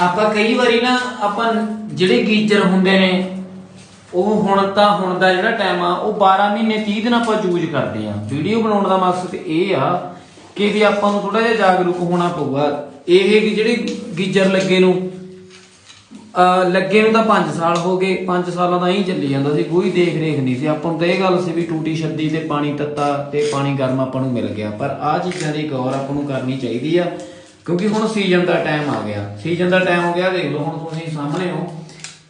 ਆਪਾਂ ਕਈ ਵਾਰੀ ਨਾ ਆਪਾਂ ਜਿਹੜੇ ਗੀਜਰ ਹੁੰਦੇ ਨੇ, ਉਹ ਹੁਣ ਤਾਂ ਹੁਣ ਦਾ ਜਿਹੜਾ ਟਾਈਮ ਆ, ਉਹ 12 ਮਹੀਨੇ 30 ਦਿਨ ਆਪਾਂ ਯੂਜ਼ ਕਰਦੇ ਆ। ਵੀਡੀਓ ਬਣਾਉਣ ਦਾ ਮਕਸਦ ਇਹ ਆ ਕਿ ਵੀ ਆਪਾਂ ਨੂੰ ਥੋੜਾ ਜਿਹਾ ਜਾਗਰੂਕ ਹੋਣਾ ਪਊਗਾ। ਇਹ ਕਿ ਜਿਹੜੇ ਗੀਜਰ ਲੱਗੇ ਨੂੰ, ਅਹ ਲੱਗੇ ਨੂੰ ਤਾਂ 5 ਸਾਲ ਹੋ ਗਏ 5 ਸਾਲਾਂ ਦਾ ਹੀ ਚੱਲੀ ਜਾਂਦਾ ਸੀ, ਕੋਈ ਦੇਖ ਰੇਖ ਨਹੀਂ ਸੀ। ਆਪਾਂ ਨੂੰ ਤਾਂ ਇਹ ਗੱਲ ਸੀ ਵੀ ਟੂਟੀ ਛੱਡੀ ਤੇ ਪਾਣੀ ਤੱਤਾ ਤੇ ਪਾਣੀ ਗਰਮ ਆਪਾਂ ਨੂੰ ਮਿਲ ਗਿਆ। ਪਰ ਆਹ ਚੀਜ਼ਾਂ ਦੀ ਗੌਰ ਆਪਾਂ ਨੂੰ ਕਰਨੀ ਚਾਹੀਦੀ ਆ। ਕਿਉਂਕਿ ਹੁਣ ਸੀਜ਼ਨ ਦਾ ਟਾਈਮ ਆ ਗਿਆ। ਸੀਜ਼ਨ ਦਾ ਟਾਈਮ ਹੋ ਗਿਆ, ਦੇਖ ਲਓ ਹੁਣ ਤੁਸੀਂ ਸਾਹਮਣੇ ਹੋ।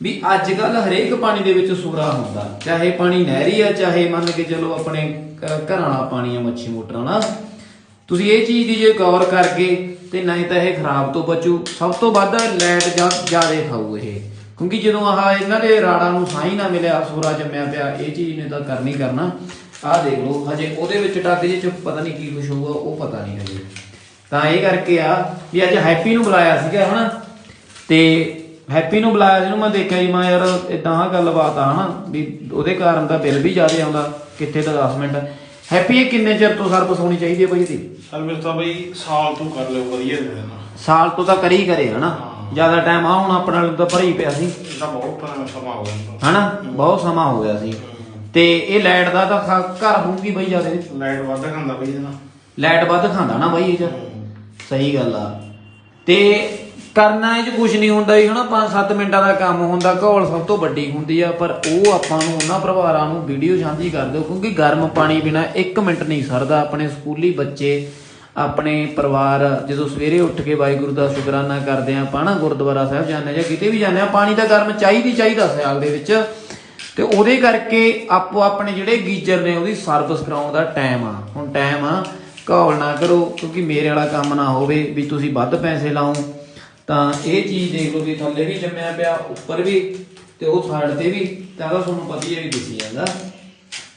ਵੀ ਅੱਜ ਕੱਲ ਹਰੇਕ ਪਾਣੀ ਦੇ ਵਿੱਚ ਸੂਰਾ ਹੁੰਦਾ। ਚਾਹੇ ਪਾਣੀ ਨਹਿਰੀ ਆ, ਚਾਹੇ ਮੰਨ ਕੇ ਚਲੋ ਆਪਣੇ ਘਰਾਂ ਵਾਲਾ ਪਾਣੀ ਆ, ਮੱਛੀ ਮੋਟਰਾਂ ਨਾਲ ਤੁਸੀਂ ਇਹ ਚੀਜ਼ ਦੀ ਜੇ ਗੌਰ ਕਰਕੇ ਤੇ ਨਹੀਂ ਤਾਂ ਇਹ ਖਰਾਬ ਤੋਂ ਬਚੂ। ਸਭ ਤੋਂ ਵੱਧ ਲਾਈਟ ਜ਼ਿਆਦਾ ਖਾਊ ਇਹ। ਕਿਉਂਕਿ ਜਦੋਂ ਆਹ ਇਹਨਾਂ ਦੇ ਰਾੜਾਂ ਨੂੰ ਸਾਈ ਨਾ ਮਿਲਿਆ, ਸੂਰਾ ਜੰਮਿਆ ਪਿਆ, ਇਹ ਚੀਜ਼ ਨੇ ਤਾਂ ਕਰਨੀ ਕਰਨਾ। ਆਹ ਦੇਖ ਲਓ, ਹਜੇ ਉਹਦੇ ਵਿੱਚ ਟੱਕ ਜੇ ਚ ਪਤਾ ਨਹੀਂ ਕੀ ਕੁਝ ਹੋਊਗਾ, ਉਹ ਪਤਾ ਨਹੀਂ ਹਜੇ। ਤਾਂ ਇਹ ਕਰਕੇ ਆ ਵੀ ਅੱਜ ਹੈਪੀ ਨੂੰ ਬੁਲਾਇਆ ਸੀਗਾ ਹਨਾ? ਤੇ ਹੈਪੀ ਨੂੰ ਬੁਲਾਇਆ ਜਿਹਨੂੰ ਮੈਂ ਦੇਖਿਆ ਜੀ ਮੈਂ ਯਾਰ ਇਦਾਂ ਆ ਗੱਲਬਾਤ ਆ ਹਨਾ? ਵੀ ਉਹਦੇ ਕਾਰਨ ਤਾਂ ਬਿੱਲ ਵੀ ਜ਼ਿਆਦਾ ਆਉਂਦਾ ਕਿੱਥੇ ਤਾਂ 10 ਮਿੰਟ। ਹੈਪੀ ਇਹ ਕਿੰਨੇ ਚਿਰ ਤੋਂ ਸਰਵਿਸ ਹੋਣੀ ਚਾਹੀਦੀ ਹੈ ਬਈ ਇਹਦੀ? ਸਰਵਿਸ ਤਾਂ ਬਈ ਸਾਲ ਤੋਂ ਕਰ ਲਿਓ ਵਧੀਆ ਦੇ ਦੇਣਾ। ਸਾਲ ਤੋਂ ਤਾਂ ਕਰੀ ਕਰੇ ਹਨਾ। ਜ਼ਿਆਦਾ ਟਾਈਮ ਆ ਹੁਣ ਆਪਣੇ ਨਾਲ ਤਾਂ ਭਰੀ ਪਿਆ ਸੀ। ਇਹਦਾ ਬਹੁਤ ਸਮਾਂ ਹੋ ਗਿਆ। ਹਨਾ? ਬਹੁਤ ਸਮਾਂ ਹੋ ਗਿਆ ਸੀ। ਤੇ ਇਹ ਲਾਈਟ ਦਾ ਤਾਂ ਘਰ ਹੋਊਗੀ ਬਈ ਜ਼ਿਆਦਾ। ਲਾਈਟ ਵੱਧ ਖਾਂਦਾ ਬਈ ਇਹਦਾ ਲਾਈਟ ਵੱਧ ਖਾਂਦਾ ਨਾ ਬਈ ਇਹ ਸਹੀ ਗੱਲ ਆ। ਤੇ ਕਰਨਾ ਇਹ ਚ ਕੁਝ ਨਹੀਂ ਹੁੰਦਾ ਜੀ, ਹਨਾ? 5-7 ਮਿੰਟਾਂ ਦਾ ਕੰਮ ਹੁੰਦਾ, ਘੋਲ ਸਭ ਤੋਂ ਵੱਡੀ ਹੁੰਦੀ ਆ, ਪਰ ਉਹ ਆਪਾਂ ਨੂੰ, ਉਹਨਾਂ ਪਰਿਵਾਰਾਂ ਨੂੰ ਵੀਡੀਓ ਸਾਂਝੀ ਕਰ ਦਿਓ, ਕਿਉਂਕਿ ਗਰਮ ਪਾਣੀ ਬਿਨਾ 1 ਮਿੰਟ ਨਹੀਂ ਸਰਦਾ। ਆਪਣੇ ਸਕੂਲੀ ਬੱਚੇ, ਆਪਣੇ ਪਰਿਵਾਰ, ਜਦੋਂ ਸਵੇਰੇ ਉੱਠ ਕੇ ਵਾਹਿਗੁਰੂ ਦਾ ਸ਼ੁਕਰਾਨਾ ਕਰਦੇ ਆ, ਆਪਾਂ ਨਾ ਗੁਰਦੁਆਰਾ ਸਾਹਿਬ ਜਾਂਦੇ ਜਾਂ ਕਿਤੇ ਵੀ ਜਾਂਦੇ ਆ, ਪਾਣੀ ਤਾਂ ਗਰਮ ਚਾਹੀਦੀ, ਚਾਹੀਦਾ ਸਿਆਲ ਦੇ ਵਿੱਚ। ਤੇ ਉਹਦੇ ਕਰਕੇ ਆਪੋ ਆਪਣੇ ਜਿਹੜੇ ਗੀਜ਼ਰ ਨੇ, ਉਹਦੀ ਸਰਵਿਸ ਕਰਾਉਣ ਦਾ ਟਾਈਮ ਆ। ਹੁਣ ਟਾਈਮ ਆ ਘੋਲ ਨਾ ਕਰੋ, ਕਿਉਂਕਿ ਮੇਰੇ ਵਾਲਾ ਕੰਮ ਨਾ ਹੋਵੇ ਵੀ ਤੁਸੀਂ ਵੱਧ ਪੈਸੇ ਲਾਓ। ਤਾਂ ਇਹ ਚੀਜ਼ ਦੇਖ ਲਓ ਵੀ ਥੱਲੇ ਵੀ ਜੰਮਿਆ ਪਿਆ, ਉੱਪਰ ਵੀ ਤੇ ਉਹ ਸਾਈਡ ਤੇ ਵੀ। ਤਾਂ ਉਹਦਾ ਤੁਹਾਨੂੰ ਪਤਾ ਹੀ ਹੈ ਵੀ ਦਿਸੀ ਜਾਂਦਾ।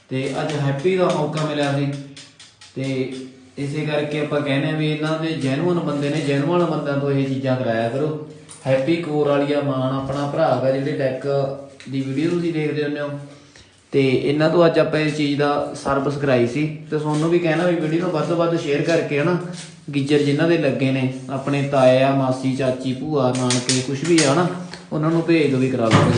ਤੇ ਅੱਜ ਹੈਪੀ ਦਾ ਮੌਕਾ ਮਿਲਿਆ ਸੀ। ਤੇ ਇਸੇ ਕਰਕੇ ਆਪਾਂ ਕਹਿੰਦੇ ਆ ਵੀ ਇਹਨਾਂ ਦੇ ਜੈਨੂਅਨ ਬੰਦੇ ਨੇ ਜੈਨੂਅਨ ਬੰਦਿਆਂ ਤੋਂ ਇਹ ਚੀਜ਼ਾਂ ਕਰਾਇਆ ਕਰੋ। ਹੈਪੀ ਕੋਰ ਵਾਲੀਆ ਮਾਨ ਆਪਣਾ ਭਰਾ ਹੈਗਾ, ਜਿਹੜੇ ਡੈਕ ਦੀ ਵੀਡੀਓ ਤੁਸੀਂ ਦੇਖਦੇ ਹੁੰਦੇ ਹੋ। ਤੇ ਇਹਨਾਂ ਤੋਂ ਅੱਜ ਆਪਾਂ ਇਸ ਚੀਜ਼ ਦਾ ਸਰਵਿਸ ਕਰਾਈ ਸੀ। ਤੇ ਤੁਹਾਨੂੰ ਵੀ ਕਹਿਣਾ ਵੀ ਵੀਡੀਓ ਨੂੰ ਵੱਧ ਤੋਂ ਵੱਧ ਸ਼ੇਅਰ ਕਰਕੇ ਹਨਾ, ਗੀਜਰ ਜਿਨ੍ਹਾਂ ਦੇ ਲੱਗੇ ਨੇ, ਆਪਣੇ ਤਾਇਆ, ਮਾਸੀ, ਚਾਚੀ, ਭੂਆ, ਨਾਨਕੇ ਕੁਝ ਵੀ ਆ ਹਨਾ, ਉਹਨਾਂ ਨੂੰ ਭੇਜ ਦਿਓ ਵੀ ਕਰਾ ਲਓ।